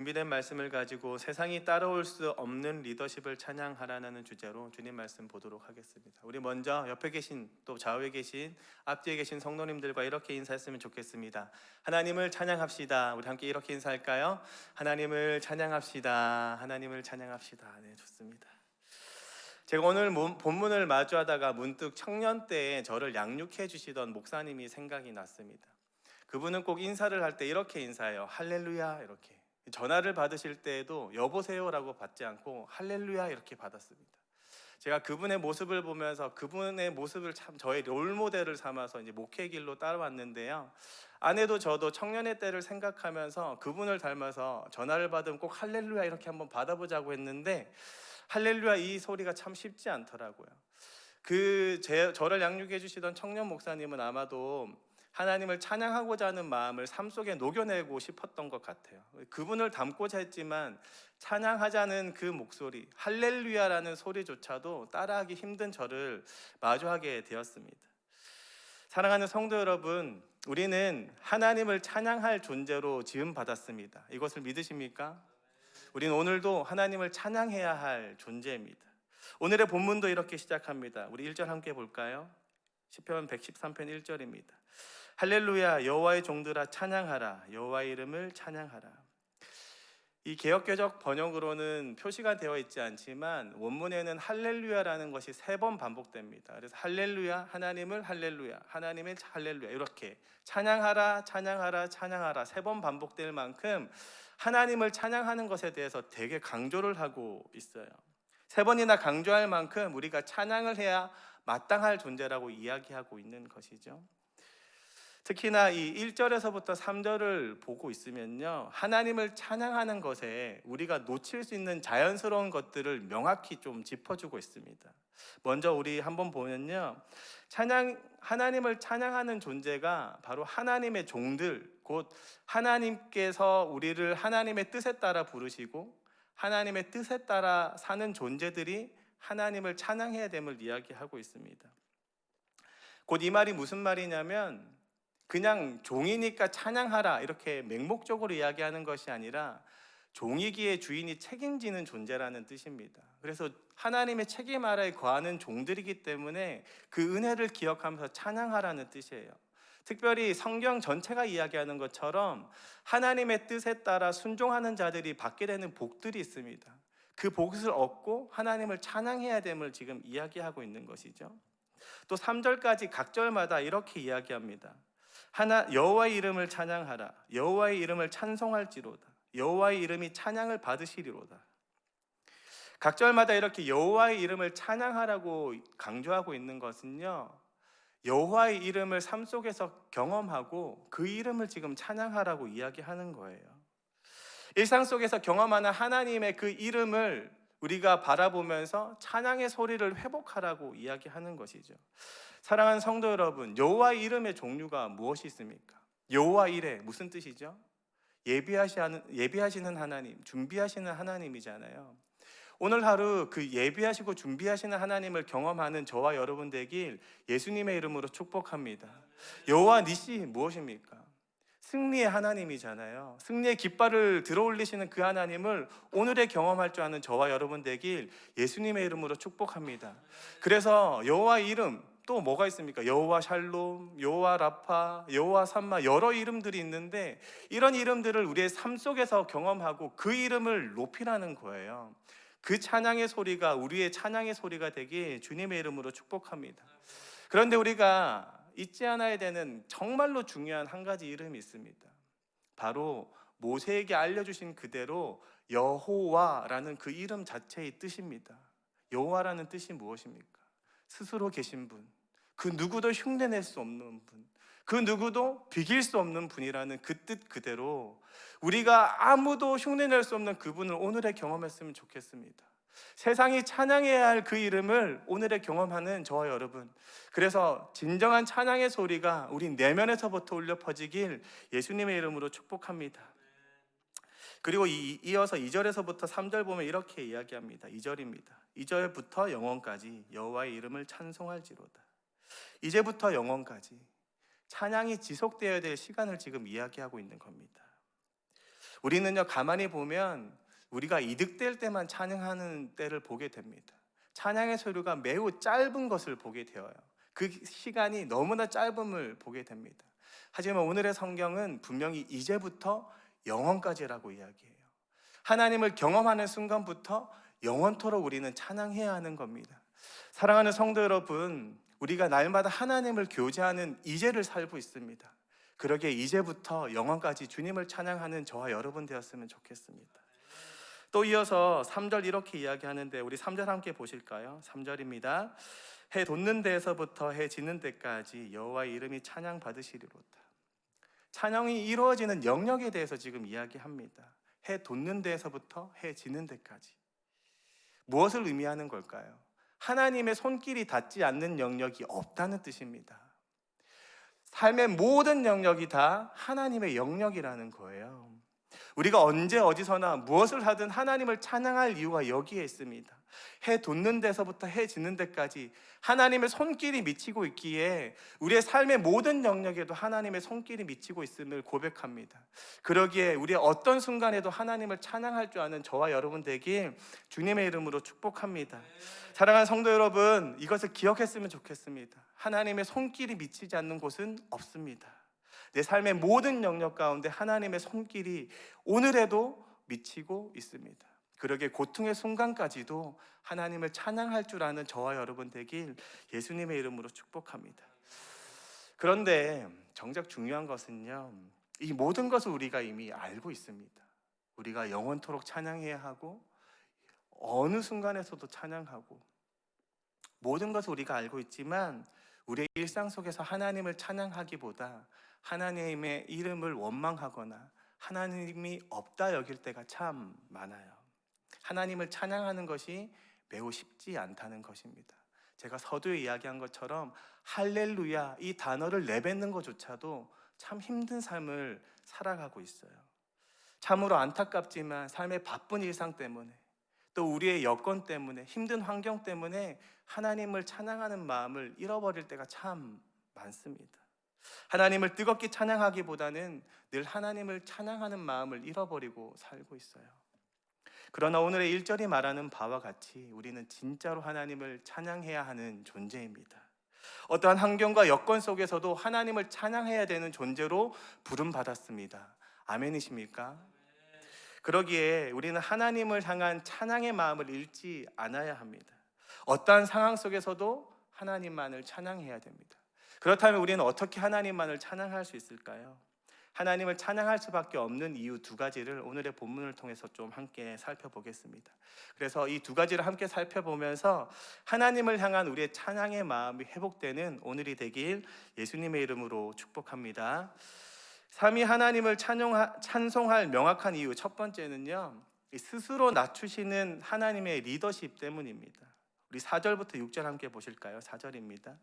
준비된 말씀을 가지고 세상이 따라올 수 없는 리더십을 찬양하라는 주제로 주님 말씀 보도록 하겠습니다. 우리 먼저 옆에 계신 또 좌우에 계신 앞뒤에 계신 성도님들과 이렇게 인사했으면 좋겠습니다. 하나님을 찬양합시다. 우리 함께 이렇게 인사할까요? 하나님을 찬양합시다. 하나님을 찬양합시다. 네, 좋습니다. 제가 오늘 문- 본문을 마주하다가 문득 청년 때에 저를 양육해 주시던 목사님이 생각이 났습니다. 그분은 꼭 인사를 할 때 이렇게 인사해요. 할렐루야 이렇게. 전화를 받으실 때에도 여보세요라고 받지 않고 할렐루야 이렇게 받았습니다. 제가 그분의 모습을 보면서 그분의 모습을 참 저의 롤 모델을 삼아서 이제 목회 길로 따라왔는데요. 아내도 저도 청년의 때를 생각하면서 그분을 닮아서 전화를 받으면 꼭 할렐루야 이렇게 한번 받아보자고 했는데 할렐루야 이 소리가 참 쉽지 않더라고요. 그 제, 저를 양육해 주시던 청년 목사님은 아마도 하나님을 찬양하고자 하는 마음을 삶 속에 녹여내고 싶었던 것 같아요. 그분을 닮고자 했지만 찬양하자는 그 목소리, 할렐루야라는 소리조차도 따라하기 힘든 저를 마주하게 되었습니다. 사랑하는 성도 여러분, 우리는 하나님을 찬양할 존재로 지음 받았습니다. 이것을 믿으십니까? 우리는 오늘도 하나님을 찬양해야 할 존재입니다. 오늘의 본문도 이렇게 시작합니다. 우리 1절 함께 볼까요? 시편 113편 1절입니다. 할렐루야 여호와의 종들아 찬양하라 여호와의 이름을 찬양하라. 이 개혁개적 번역으로는 표시가 되어 있지 않지만 원문에는 할렐루야라는 것이 세 번 반복됩니다. 그래서 할렐루야 하나님을 할렐루야 하나님의 할렐루야 이렇게 찬양하라 찬양하라 찬양하라 세 번 반복될 만큼 하나님을 찬양하는 것에 대해서 되게 강조를 하고 있어요. 세 번이나 강조할 만큼 우리가 찬양을 해야 마땅할 존재라고 이야기하고 있는 것이죠. 특히나 이 1절에서부터 3절을 보고 있으면요. 하나님을 찬양하는 것에 우리가 놓칠 수 있는 자연스러운 것들을 명확히 좀 짚어주고 있습니다. 먼저 우리 한번 보면요. 찬양, 하나님을 찬양하는 존재가 바로 하나님의 종들, 곧 하나님께서 우리를 하나님의 뜻에 따라 부르시고 하나님의 뜻에 따라 사는 존재들이 하나님을 찬양해야 됨을 이야기하고 있습니다. 곧 이 말이 무슨 말이냐면 그냥 종이니까 찬양하라 이렇게 맹목적으로 이야기하는 것이 아니라 종이기에 주인이 책임지는 존재라는 뜻입니다. 그래서 하나님의 책임 아래에 거하는 종들이기 때문에 그 은혜를 기억하면서 찬양하라는 뜻이에요. 특별히 성경 전체가 이야기하는 것처럼 하나님의 뜻에 따라 순종하는 자들이 받게 되는 복들이 있습니다. 그 복을 얻고 하나님을 찬양해야 됨을 지금 이야기하고 있는 것이죠. 또 3절까지 각 절마다 이렇게 이야기합니다. 하나 여호와의 이름을 찬양하라. 여호와의 이름을 찬송할지로다. 여호와의 이름이 찬양을 받으시리로다. 각 절마다 이렇게 여호와의 이름을 찬양하라고 강조하고 있는 것은요. 여호와의 이름을 삶 속에서 경험하고 그 이름을 지금 찬양하라고 이야기하는 거예요. 일상 속에서 경험하는 하나님의 그 이름을 우리가 바라보면서 찬양의 소리를 회복하라고 이야기하는 것이죠. 사랑하는 성도 여러분, 여호와의 이름의 종류가 무엇이 있습니까? 여호와 이래 무슨 뜻이죠? 예비하시는 예비하시는 하나님, 준비하시는 하나님이잖아요. 오늘 하루 그 예비하시고 준비하시는 하나님을 경험하는 저와 여러분 되길 예수님의 이름으로 축복합니다. 여호와 니시 무엇입니까? 승리의 하나님이잖아요. 승리의 깃발을 들어 올리시는 그 하나님을 오늘에 경험할 줄 아는 저와 여러분 되길 예수님의 이름으로 축복합니다. 그래서 여호와 이름 또 뭐가 있습니까? 여호와 샬롬, 여호와 라파, 여호와 삼마 여러 이름들이 있는데 이런 이름들을 우리의 삶 속에서 경험하고 그 이름을 높이라는 거예요. 그 찬양의 소리가 우리의 찬양의 소리가 되기 주님의 이름으로 축복합니다. 그런데 우리가 잊지 않아야 되는 정말로 중요한 한 가지 이름이 있습니다. 바로 모세에게 알려주신 그대로 여호와라는 그 이름 자체의 뜻입니다. 여호와라는 뜻이 무엇입니까? 스스로 계신 분, 그 누구도 흉내낼 수 없는 분, 그 누구도 비길 수 없는 분이라는 그 뜻 그대로 우리가 아무도 흉내낼 수 없는 그분을 오늘에 경험했으면 좋겠습니다. 세상이 찬양해야 할 그 이름을 오늘에 경험하는 저와 여러분. 그래서 진정한 찬양의 소리가 우리 내면에서부터 울려 퍼지길 예수님의 이름으로 축복합니다. 그리고 이, 이어서 2절에서부터 3절 보면 이렇게 이야기합니다. 2절입니다. 2절부터 영원까지 여호와의 이름을 찬송할지로다. 이제부터 영원까지 찬양이 지속되어야 될 시간을 지금 이야기하고 있는 겁니다. 우리는요 가만히 보면 우리가 이득될 때만 찬양하는 때를 보게 됩니다. 찬양의 소리가 매우 짧은 것을 보게 되어요. 그 시간이 너무나 짧음을 보게 됩니다. 하지만 오늘의 성경은 분명히 이제부터 영원까지라고 이야기해요. 하나님을 경험하는 순간부터 영원토록 우리는 찬양해야 하는 겁니다. 사랑하는 성도 여러분, 우리가 날마다 하나님을 교제하는 이제를 살고 있습니다. 그러게 이제부터 영원까지 주님을 찬양하는 저와 여러분 되었으면 좋겠습니다. 또 이어서 3절 이렇게 이야기하는데 우리 3절 함께 보실까요? 3절입니다. 해 돋는 데에서부터 해 지는 데까지 여호와의 이름이 찬양 받으시리로다. 찬양이 이루어지는 영역에 대해서 지금 이야기합니다. 해 돋는 데에서부터 해 지는 데까지. 무엇을 의미하는 걸까요? 하나님의 손길이 닿지 않는 영역이 없다는 뜻입니다. 삶의 모든 영역이 다 하나님의 영역이라는 거예요. 우리가 언제 어디서나 무엇을 하든 하나님을 찬양할 이유가 여기에 있습니다. 해 돋는 데서부터 해 지는 데까지 하나님의 손길이 미치고 있기에 우리의 삶의 모든 영역에도 하나님의 손길이 미치고 있음을 고백합니다. 그러기에 우리의 어떤 순간에도 하나님을 찬양할 줄 아는 저와 여러분 되길 주님의 이름으로 축복합니다. 사랑하는 성도 여러분, 이것을 기억했으면 좋겠습니다. 하나님의 손길이 미치지 않는 곳은 없습니다. 내 삶의 모든 영역 가운데 하나님의 손길이 오늘에도 미치고 있습니다. 그러게 고통의 순간까지도 하나님을 찬양할 줄 아는 저와 여러분 되길 예수님의 이름으로 축복합니다. 그런데 정작 중요한 것은요, 이 모든 것을 우리가 이미 알고 있습니다. 우리가 영원토록 찬양해야 하고, 어느 순간에서도 찬양하고, 모든 것을 우리가 알고 있지만, 우리의 일상 속에서 하나님을 찬양하기보다 하나님의 이름을 원망하거나 하나님이 없다 여길 때가 참 많아요. 하나님을 찬양하는 것이 매우 쉽지 않다는 것입니다. 제가 서두에 이야기한 것처럼 할렐루야 이 단어를 내뱉는 것조차도 참 힘든 삶을 살아가고 있어요. 참으로 안타깝지만 삶의 바쁜 일상 때문에 또 우리의 여건 때문에 힘든 환경 때문에 하나님을 찬양하는 마음을 잃어버릴 때가 참 많습니다. 하나님을 뜨겁게 찬양하기보다는 늘 하나님을 찬양하는 마음을 잃어버리고 살고 있어요. 그러나 오늘의 1절이 말하는 바와 같이 우리는 진짜로 하나님을 찬양해야 하는 존재입니다. 어떠한 환경과 여건 속에서도 하나님을 찬양해야 되는 존재로 부름받았습니다. 아멘이십니까? 그러기에 우리는 하나님을 향한 찬양의 마음을 잃지 않아야 합니다. 어떠한 상황 속에서도 하나님만을 찬양해야 됩니다. 그렇다면 우리는 어떻게 하나님만을 찬양할 수 있을까요? 하나님을 찬양할 수밖에 없는 이유 두 가지를 오늘의 본문을 통해서 좀 함께 살펴보겠습니다. 그래서 이 두 가지를 함께 살펴보면서 하나님을 향한 우리의 찬양의 마음이 회복되는 오늘이 되길 예수님의 이름으로 축복합니다. 삼위 하나님을 찬용하, 찬송할 명확한 이유 첫 번째는요. 스스로 낮추시는 하나님의 리더십 때문입니다. 우리 4절부터 6절 함께 보실까요? 4절입니다.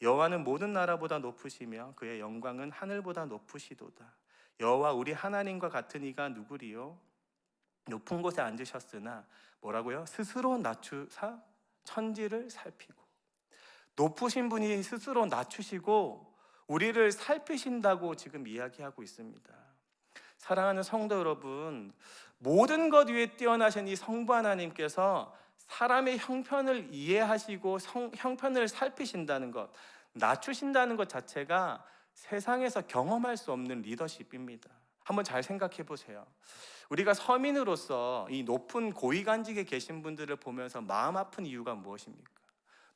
여호와는 모든 나라보다 높으시며 그의 영광은 하늘보다 높으시도다. 여호와 우리 하나님과 같은 이가 누구리요? 높은 곳에 앉으셨으나 뭐라고요? 스스로 낮추사 천지를 살피고 높으신 분이 스스로 낮추시고 우리를 살피신다고 지금 이야기하고 있습니다. 사랑하는 성도 여러분, 모든 것 위에 뛰어나신 이 성부 하나님께서 사람의 형편을 이해하시고 성, 형편을 살피신다는 것, 낮추신다는 것 자체가 세상에서 경험할 수 없는 리더십입니다. 한번 잘 생각해 보세요. 우리가 서민으로서 이 높은 고위간직에 계신 분들을 보면서 마음 아픈 이유가 무엇입니까?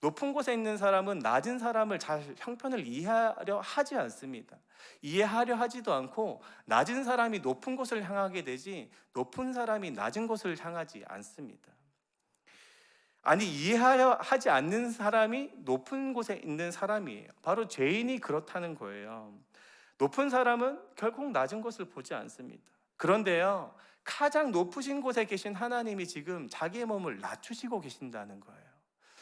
높은 곳에 있는 사람은 낮은 사람을 잘 형편을 이해하려 하지 않습니다. 이해하려 하지도 않고 낮은 사람이 높은 곳을 향하게 되지 높은 사람이 낮은 곳을 향하지 않습니다. 아니 이해하려 하지 않는 사람이 높은 곳에 있는 사람이에요. 바로 죄인이 그렇다는 거예요. 높은 사람은 결국 낮은 곳을 보지 않습니다. 그런데요, 가장 높으신 곳에 계신 하나님이 지금 자기의 몸을 낮추시고 계신다는 거예요.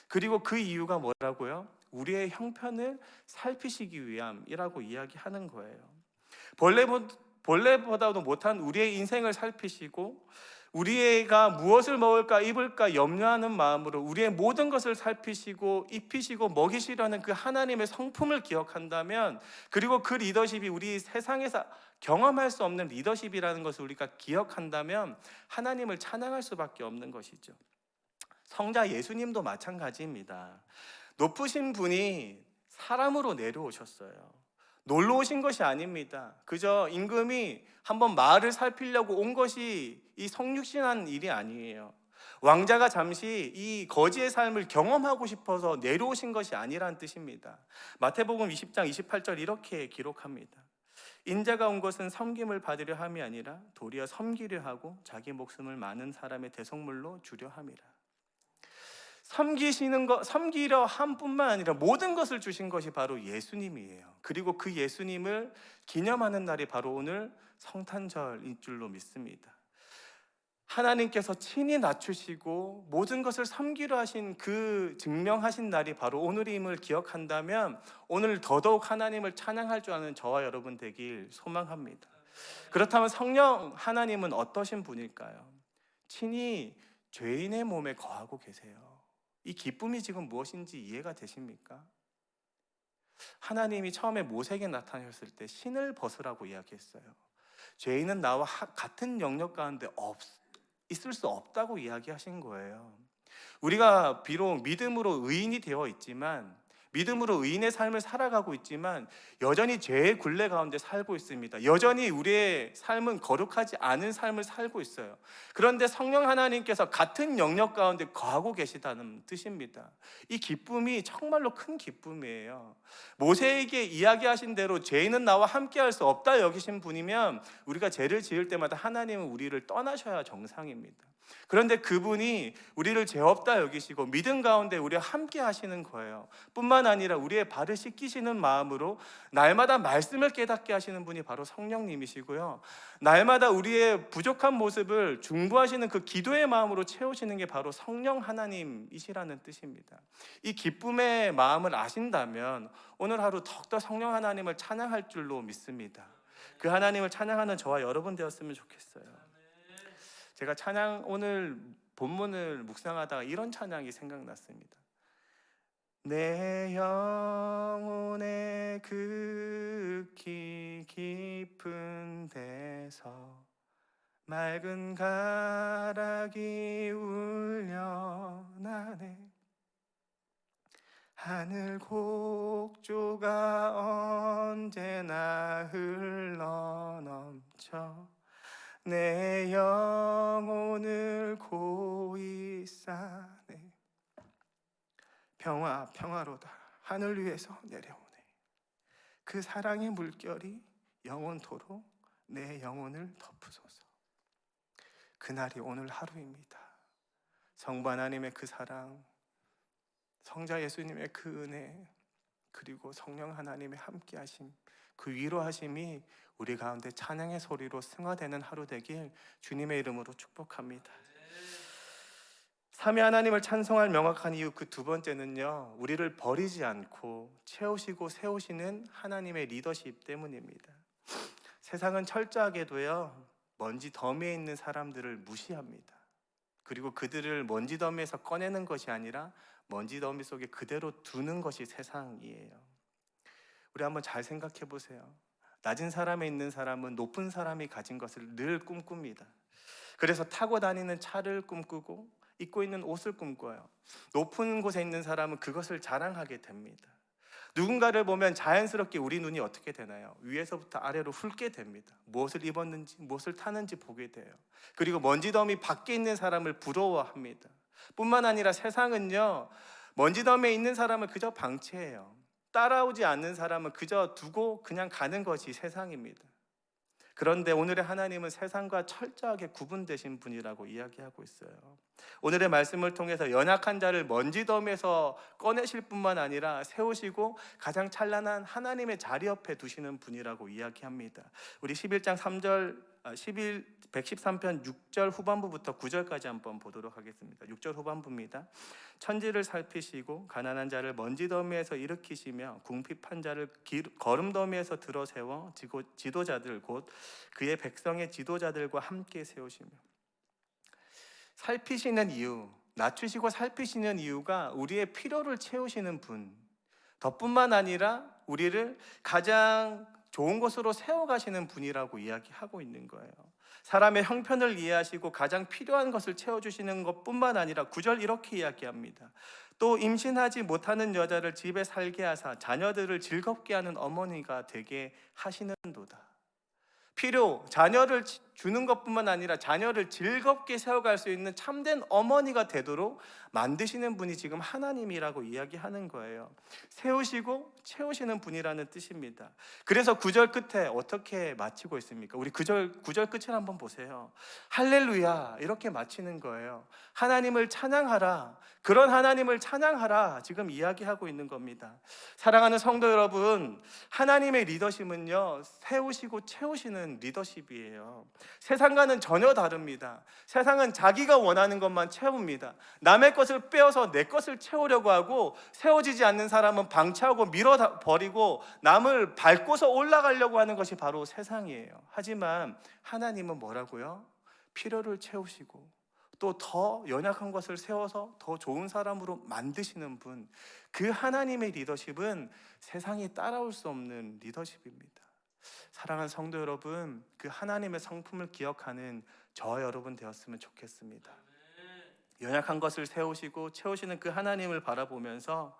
그리고 그 이유가 뭐라고요? 우리의 형편을 살피시기 위함이라고 이야기하는 거예요. 본래 본래보다도 못한 우리의 인생을 살피시고 우리가 무엇을 먹을까 입을까 염려하는 마음으로 우리의 모든 것을 살피시고 입히시고 먹이시려는 그 하나님의 성품을 기억한다면 그리고 그 리더십이 우리 세상에서 경험할 수 없는 리더십이라는 것을 우리가 기억한다면 하나님을 찬양할 수밖에 없는 것이죠. 성자 예수님도 마찬가지입니다. 높으신 분이 사람으로 내려오셨어요. 놀러 오신 것이 아닙니다. 그저 임금이 한번 마을을 살피려고 온 것이 이 성육신한 일이 아니에요. 왕자가 잠시 이 거지의 삶을 경험하고 싶어서 내려오신 것이 아니란 뜻입니다. 마태복음 20장 28절 이렇게 기록합니다. 인자가 온 것은 섬김을 받으려 함이 아니라 도리어 섬기려 하고 자기 목숨을 많은 사람의 대속물로 주려 함이라. 섬기시는 것, 섬기려 함뿐만 아니라 모든 것을 주신 것이 바로 예수님이에요. 그리고 그 예수님을 기념하는 날이 바로 오늘 성탄절인 줄로 믿습니다. 하나님께서 친히 낮추시고 모든 것을 섬기려 하신 그 증명하신 날이 바로 오늘임을 기억한다면 오늘 더더욱 하나님을 찬양할 줄 아는 저와 여러분 되길 소망합니다. 그렇다면 성령 하나님은 어떠신 분일까요? 친히 죄인의 몸에 거하고 계세요. 이 기쁨이 지금 무엇인지 이해가 되십니까? 하나님이 처음에 모세에게 나타나셨을 때 신을 벗으라고 이야기했어요. 죄인은 나와 하- 같은 영역 가운데 없, 있을 수 없다고 이야기하신 거예요. 우리가 비록 믿음으로 의인이 되어 있지만 믿음으로 의인의 삶을 살아가고 있지만 여전히 죄의 굴레 가운데 살고 있습니다. 여전히 우리의 삶은 거룩하지 않은 삶을 살고 있어요. 그런데 성령 하나님께서 같은 영역 가운데 거하고 계시다는 뜻입니다. 이 기쁨이 정말로 큰 기쁨이에요. 모세에게 이야기하신 대로 죄인은 나와 함께 할 수 없다 여기신 분이면 우리가 죄를 지을 때마다 하나님은 우리를 떠나셔야 정상입니다. 그런데 그분이 우리를 죄 없다 여기시고 믿음 가운데 우리와 함께 하시는 거예요. 뿐만 아니라 우리의 발을 씻기시는 마음으로 날마다 말씀을 깨닫게 하시는 분이 바로 성령님이시고요. 날마다 우리의 부족한 모습을 중보하시는 그 기도의 마음으로 채우시는 게 바로 성령 하나님이시라는 뜻입니다. 이 기쁨의 마음을 아신다면 오늘 하루 더욱더 성령 하나님을 찬양할 줄로 믿습니다. 그 하나님을 찬양하는 저와 여러분 되었으면 좋겠어요. 제가 찬양 오늘 본문을 묵상하다가 이런 찬양이 생각났습니다. 내 영혼의 극히 깊은 데서 맑은 가락이 울려나네 하늘 곡조가 언제나 흘러 넘쳐 내 영혼을 고이 싸네. 평화 평화로다. 하늘 위에서 내려오네. 그 사랑의 물결이 영원토록 내 영혼을 덮으소서. 그날이 오늘 하루입니다. 성부 하나님의 그 사랑 성자 예수님의 그 은혜 그리고 성령 하나님의 함께하심 그 위로하심이 우리 가운데 찬양의 소리로 승화되는 하루 되길 주님의 이름으로 축복합니다. 삼위 하나님을 찬송할 명확한 이유 그 두 번째는요. 우리를 버리지 않고 채우시고 세우시는 하나님의 리더십 때문입니다. 세상은 철저하게도요. 먼지 더미에 있는 사람들을 무시합니다. 그리고 그들을 먼지 더미에서 꺼내는 것이 아니라 먼지 더미 속에 그대로 두는 것이 세상이에요. 우리 한번 잘 생각해 보세요. 낮은 사람에 있는 사람은 높은 사람이 가진 것을 늘 꿈꿉니다. 그래서 타고 다니는 차를 꿈꾸고 입고 있는 옷을 꿈꿔요. 높은 곳에 있는 사람은 그것을 자랑하게 됩니다. 누군가를 보면 자연스럽게 우리 눈이 어떻게 되나요? 위에서부터 아래로 훑게 됩니다. 무엇을 입었는지, 무엇을 타는지 보게 돼요. 그리고 먼지더미 밖에 있는 사람을 부러워합니다. 뿐만 아니라 세상은요, 먼지더미에 있는 사람을 그저 방치해요. 따라오지 않는 사람은 그저 두고 그냥 가는 것이 세상입니다. 그런데 오늘의 하나님은 세상과 철저하게 구분되신 분이라고 이야기하고 있어요. 오늘의 말씀을 통해서 연약한 자를 먼지덤에서 꺼내실 뿐만 아니라 세우시고 가장 찬란한 하나님의 자리 옆에 두시는 분이라고 이야기합니다. 우리 11장 3절 11 113편 6절 후반부부터 9절까지 한번 보도록 하겠습니다. 6절 후반부입니다. 천지를 살피시고 가난한 자를 먼지 더미에서 일으키시며 궁핍한 자를 기- 거름 더미에서 들어 세워 지고, 지도자들 곧 그의 백성의 지도자들과 함께 세우시며 살피시는 이유 낮추시고 살피시는 이유가 우리의 필요를 채우시는 분 덕뿐만 아니라 우리를 가장 좋은 곳으로 세워가시는 분이라고 이야기하고 있는 거예요. 사람의 형편을 이해하시고 가장 필요한 것을 채워주시는 것 뿐만 아니라 구절 이렇게 이야기합니다. 또 임신하지 못하는 여자를 집에 살게 하사 자녀들을 즐겁게 하는 어머니가 되게 하시는도다. 필요, 자녀를 지- 주는 것뿐만 아니라 자녀를 즐겁게 세워갈 수 있는 참된 어머니가 되도록 만드시는 분이 지금 하나님이라고 이야기하는 거예요. 세우시고 채우시는 분이라는 뜻입니다. 그래서 구절 끝에 어떻게 마치고 있습니까? 우리 구절 구절 끝을 한번 보세요. 할렐루야 이렇게 마치는 거예요. 하나님을 찬양하라. 그런 하나님을 찬양하라. 지금 이야기하고 있는 겁니다. 사랑하는 성도 여러분, 하나님의 리더십은요. 세우시고 채우시는 리더십이에요. 세상과는 전혀 다릅니다. 세상은 자기가 원하는 것만 채웁니다. 남의 것을 빼어서 내 것을 채우려고 하고 세워지지 않는 사람은 방치하고 밀어 버리고 남을 밟고서 올라가려고 하는 것이 바로 세상이에요. 하지만 하나님은 뭐라고요? 필요를 채우시고 또더 연약한 것을 세워서 더 좋은 사람으로 만드시는 분. 그 하나님의 리더십은 세상이 따라올 수 없는 리더십입니다. 사랑하는 성도 여러분, 그 하나님의 성품을 기억하는 저 여러분 되었으면 좋겠습니다. 연약한 것을 세우시고 채우시는 그 하나님을 바라보면서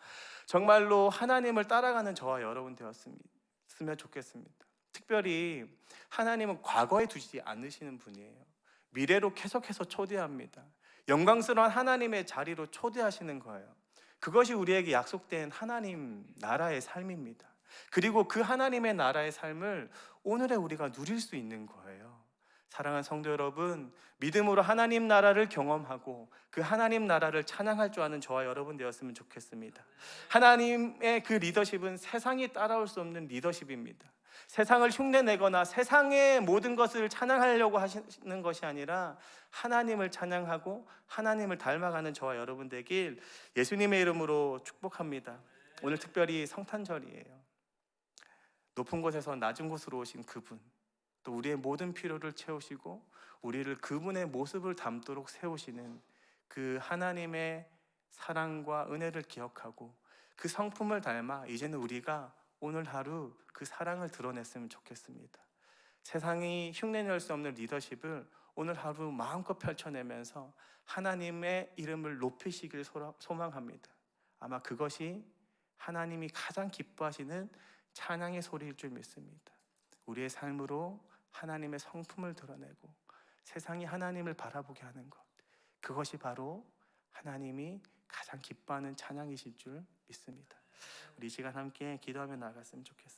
정말로 하나님을 따라가는 저와 여러분 되었으면 좋겠습니다. 특별히 하나님은 과거에 두지 않으시는 분이에요. 미래로 계속해서 초대합니다. 영광스러운 하나님의 자리로 초대하시는 거예요. 그것이 우리에게 약속된 하나님 나라의 삶입니다. 그리고 그 하나님의 나라의 삶을 오늘의 우리가 누릴 수 있는 거예요. 사랑하는 성도 여러분, 믿음으로 하나님 나라를 경험하고 그 하나님 나라를 찬양할 줄 아는 저와 여러분 되었으면 좋겠습니다. 하나님의 그 리더십은 세상이 따라올 수 없는 리더십입니다. 세상을 흉내내거나 세상의 모든 것을 찬양하려고 하시는 것이 아니라 하나님을 찬양하고 하나님을 닮아가는 저와 여러분 되길 예수님의 이름으로 축복합니다. 오늘 특별히 성탄절이에요. 높은 곳에서 낮은 곳으로 오신 그분, 또 우리의 모든 필요를 채우시고 우리를 그분의 모습을 담도록 세우시는 그 하나님의 사랑과 은혜를 기억하고 그 성품을 닮아 이제는 우리가 오늘 하루 그 사랑을 드러냈으면 좋겠습니다. 세상이 흉내낼 수 없는 리더십을 오늘 하루 마음껏 펼쳐내면서 하나님의 이름을 높이시길 소망합니다. 아마 그것이 하나님이 가장 기뻐하시는 찬양의 소리일 줄 믿습니다. 우리의 삶으로 하나님의 성품을 드러내고 세상이 하나님을 바라보게 하는 것. 그것이 바로 하나님이 가장 기뻐하는 찬양이실 줄 믿습니다. 우리 이 시간 함께 기도하며 나갔으면 좋겠습니다.